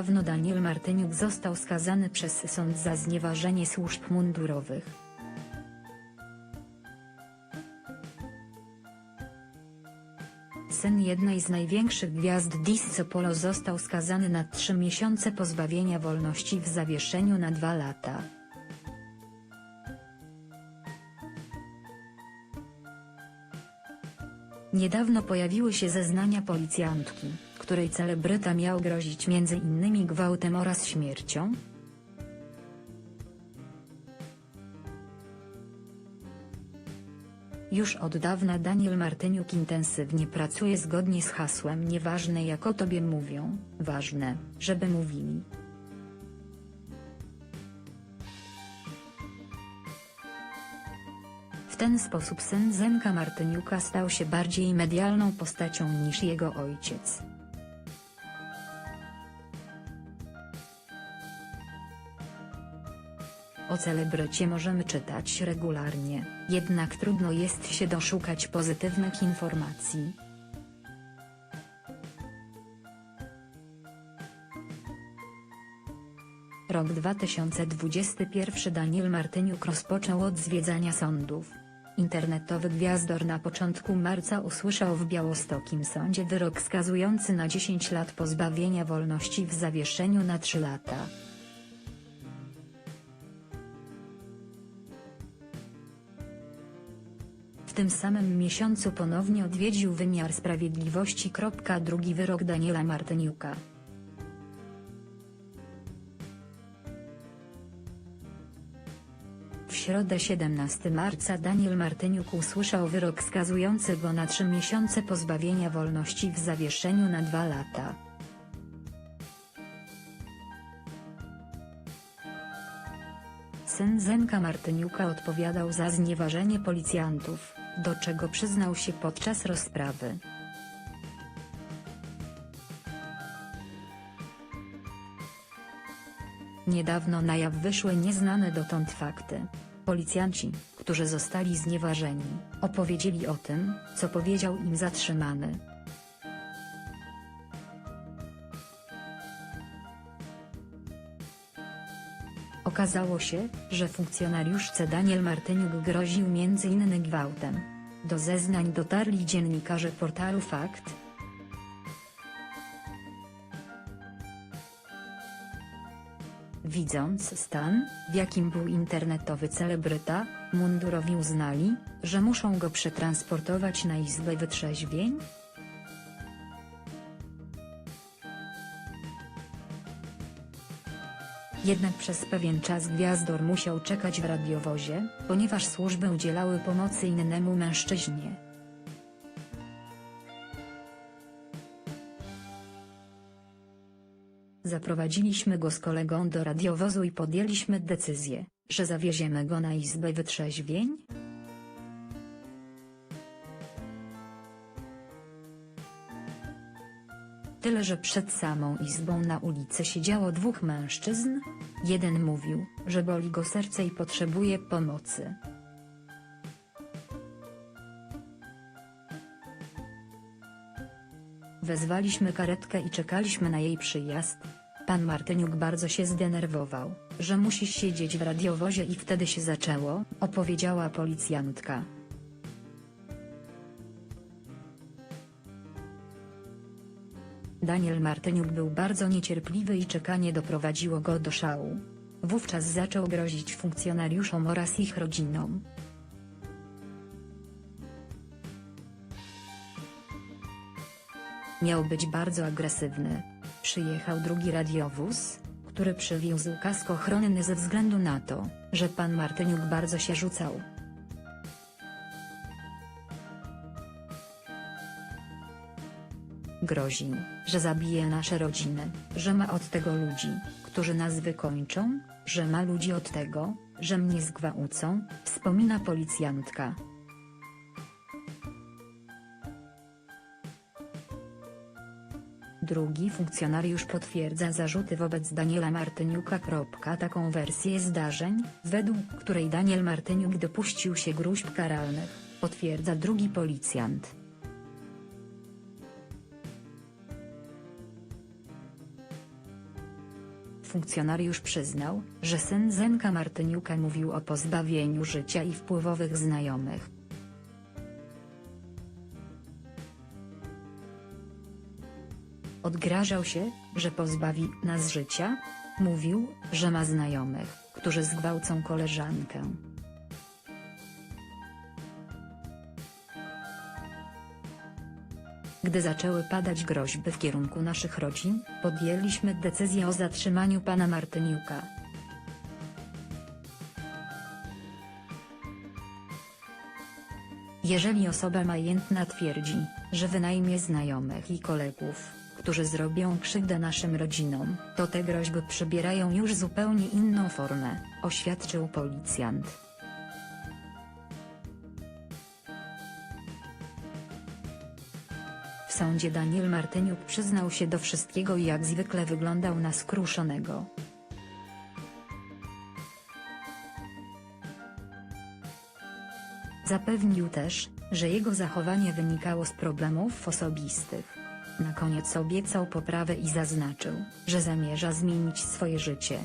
Niedawno Daniel Martyniuk został skazany przez sąd za znieważenie służb mundurowych. Syn jednej z największych gwiazd disco polo został skazany na trzy miesiące pozbawienia wolności w zawieszeniu na dwa lata. Niedawno pojawiły się zeznania policjantki, której celebryta miał grozić m.in. gwałtem oraz śmiercią. Już od dawna Daniel Martyniuk intensywnie pracuje zgodnie z hasłem Nieważne jak o tobie mówią, ważne, żeby mówili. Ten sposób syn Zenka Martyniuka stał się bardziej medialną postacią niż jego ojciec. O celebrycie możemy czytać regularnie, jednak trudno jest się doszukać pozytywnych informacji. Rok 2021 Daniel Martyniuk rozpoczął od zwiedzania sądów. Internetowy gwiazdor na początku marca usłyszał w białostokim sądzie wyrok skazujący na 10 lat pozbawienia wolności w zawieszeniu na 3 lata. W tym samym miesiącu ponownie odwiedził wymiar sprawiedliwości. Drugi wyrok Daniela Martyniuka. Środę 17 marca Daniel Martyniuk usłyszał wyrok skazujący go na trzy miesiące pozbawienia wolności w zawieszeniu na dwa lata. Syn Zenka Martyniuka odpowiadał za znieważenie policjantów, do czego przyznał się podczas rozprawy. Niedawno na jaw wyszły nieznane dotąd fakty. Policjanci, którzy zostali znieważeni, opowiedzieli o tym, co powiedział im zatrzymany. Okazało się, że funkcjonariuszce Daniel Martyniuk groził m.in. gwałtem. Do zeznań dotarli dziennikarze portalu Fakt. Widząc stan, w jakim był internetowy celebryta, mundurowi uznali, że muszą go przetransportować na izbę wytrzeźwień, Jednak przez pewien czas gwiazdor musiał czekać w radiowozie, ponieważ służby udzielały pomocy innemu mężczyźnie. Zaprowadziliśmy go z kolegą do radiowozu i podjęliśmy decyzję, że zawieziemy go na izbę wytrzeźwień, Tyle że przed samą izbą na ulicy siedziało dwóch mężczyzn, jeden mówił, że boli go serce i potrzebuje pomocy. Wezwaliśmy karetkę i czekaliśmy na jej przyjazd. Pan Martyniuk bardzo się zdenerwował, że musi siedzieć w radiowozie i wtedy się zaczęło, opowiedziała policjantka. Daniel Martyniuk był bardzo niecierpliwy i czekanie doprowadziło go do szału. Wówczas zaczął grozić funkcjonariuszom oraz ich rodzinom. Miał być bardzo agresywny. Przyjechał drugi radiowóz, który przywiózł kask ochronny ze względu na to, że pan Martyniuk bardzo się rzucał. Groził, że zabije nasze rodziny, że ma od tego ludzi, którzy nas wykończą, że ma ludzi od tego, że mnie zgwałcą, wspomina policjantka. Drugi funkcjonariusz potwierdza zarzuty wobec Daniela Martyniuka. Taką wersję zdarzeń, według której Daniel Martyniuk dopuścił się gruźb karalnych, potwierdza drugi policjant. Funkcjonariusz przyznał, że syn Zenka Martyniuka mówił o pozbawieniu życia i wpływowych znajomych. Odgrażał się, że pozbawi nas życia? Mówił, że ma znajomych, którzy zgwałcą koleżankę. Gdy zaczęły padać groźby w kierunku naszych rodzin, podjęliśmy decyzję o zatrzymaniu pana Martyniuka. Jeżeli osoba majętna twierdzi, że wynajmie znajomych i kolegów, którzy zrobią krzywdę naszym rodzinom, to te groźby przybierają już zupełnie inną formę, oświadczył policjant. W sądzie Daniel Martyniuk przyznał się do wszystkiego i jak zwykle wyglądał na skruszonego. Zapewnił też, że jego zachowanie wynikało z problemów osobistych. Na koniec obiecał poprawę i zaznaczył, że zamierza zmienić swoje życie.